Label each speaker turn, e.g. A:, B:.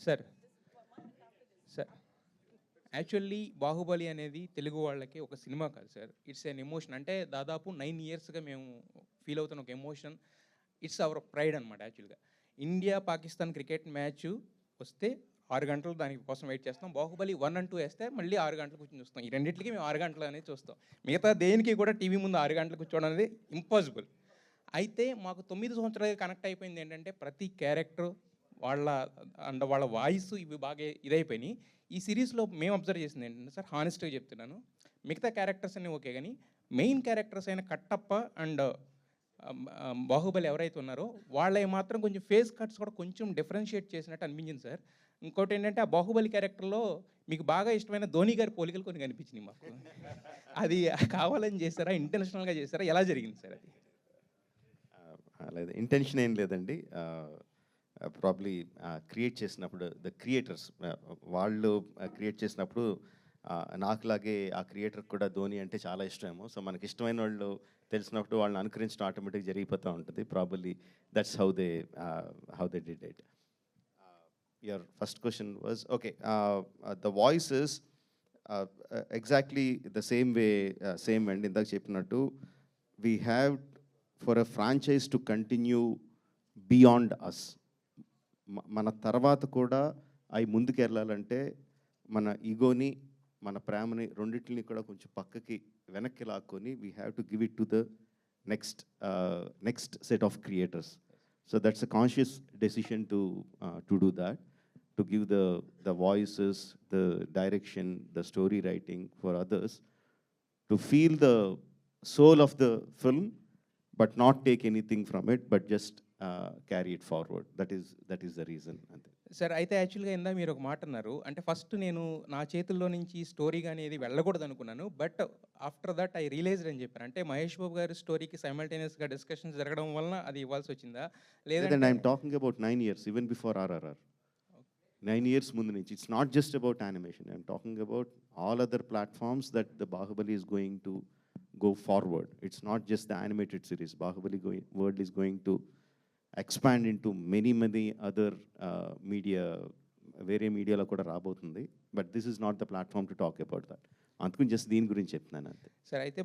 A: Sir sir actually Baahubali అనేది తెలుగు వాళ్ళకి ఒక సినిమా కాదు సార్ ఇట్స్ ఎన్ ఎమోషన్ అంటే దాదాపు నైన్ ఇయర్స్గా మేము ఫీల్ అవుతున్న ఒక ఎమోషన్ ఇట్స్ అవర్ ప్రైడ్ అనమాట యాక్చువల్గా ఇండియా పాకిస్తాన్ క్రికెట్ మ్యాచ్ వస్తే ఆరు గంటలు దానికి కోసం వెయిట్ చేస్తాం. బాహుబలి వన్ అండ్ టూ వేస్తే మళ్ళీ ఆరు గంటలు కూర్చొని చూస్తాం. ఈ రెండింటికి మేము ఆరు గంటలు అనేది చూస్తాం. మిగతా దేనికి కూడా టీవీ ముందు ఆరు గంటలు కూర్చోవడం అనేది ఇంపాసిబుల్ అయితే మాకు తొమ్మిది సంవత్సరాలుగా కనెక్ట్ అయిపోయింది ఏంటంటే ప్రతి క్యారెక్టర్ వాళ్ళ అండ్ వాళ్ళ వాయిస్ ఇవి బాగా ఇదైపోయినాయి. ఈ సిరీస్లో మేము అబ్జర్వ్ చేసింది ఏంటంటే సార్ హానెస్ట్గా చెప్తున్నాను. మిగతా క్యారెక్టర్స్ అన్నీ ఓకే కానీ మెయిన్ క్యారెక్టర్స్ అయిన కట్టప్ప అండ్ బాహుబలి ఎవరైతే ఉన్నారో వాళ్ళవి మాత్రం కొంచెం ఫేస్ కట్స్ కూడా కొంచెం డిఫరెన్షియేట్ చేసినట్టు అనిపించింది సార్. ఇంకోటి ఏంటంటే ఆ బాహుబలి క్యారెక్టర్లో మీకు బాగా ఇష్టమైన ధోని గారి పోలికలు కొన్ని కనిపించినాయి మాకు. అది కావాలని చేశారా ఇంటెన్షనల్గా చేశారా ఎలా జరిగింది సార్ అది?
B: లేదు ఇంటెన్షన్ ఏం లేదండి. ప్రాబ్లీ క్రియేట్ చేసినప్పుడు ద క్రియేటర్స్ వాళ్ళు క్రియేట్ చేసినప్పుడు నాకులాగే ఆ క్రియేటర్ కూడా ధోని అంటే చాలా ఇష్టమేమో. సో మనకి ఇష్టమైన వాళ్ళు తెలిసినప్పుడు వాళ్ళని అనుకరించడం ఆటోమేటిక్ జరిగిపోతూ ఉంటుంది. Probably that's how they how they did it your first question was okay the voice is exactly the same way same and ఇందాక చెప్పినట్టు we have for a franchise to continue beyond us మన తర్వాత కూడా అవి ముందుకు వెళ్ళాలంటే మన ఈగోని మన ప్రేమని రెండింటిని కూడా కొంచెం పక్కకి వెనక్కి లాక్కొని we have to give it to the next next set of creators so that's a conscious decision to to do that to give the the voices the direction the story writing for others to feel the soul of the film but not take anything from it, but just uh, carry it forward. That is, that is the reason. అంతే.
A: Sir అయితే యాక్చువల్గా ఇందా మీరు ఒక మాట అన్నారు అంటే first నేను నా చేతుల్లో నుంచి స్టోరీ కానీ ఏది వెళ్ళకూడదు అనుకున్నాను but after that I realised అని చెప్పాను అంటే మహేష్ బాబు గారి స్టోరీకి సైమల్టేనియస్గా డిస్కషన్స్ జరగడం వలన అది ఇవ్వాల్సి వచ్చిందా లేదంటే
B: I'm talking about nine years even before RRR nine years ముందు నుంచి it's not just about animation I'm talking about all other platforms that the Baahubali is going to go forward. It's not just the animated series. Bahubali going, world is going to expand into many, many other uh, media, వేరే మీడియాలో కూడా రాబోతుంది but this is not the platform to talk about that అందుకని just దీని గురించి చెప్తున్నాను అంతే
A: sir అయితే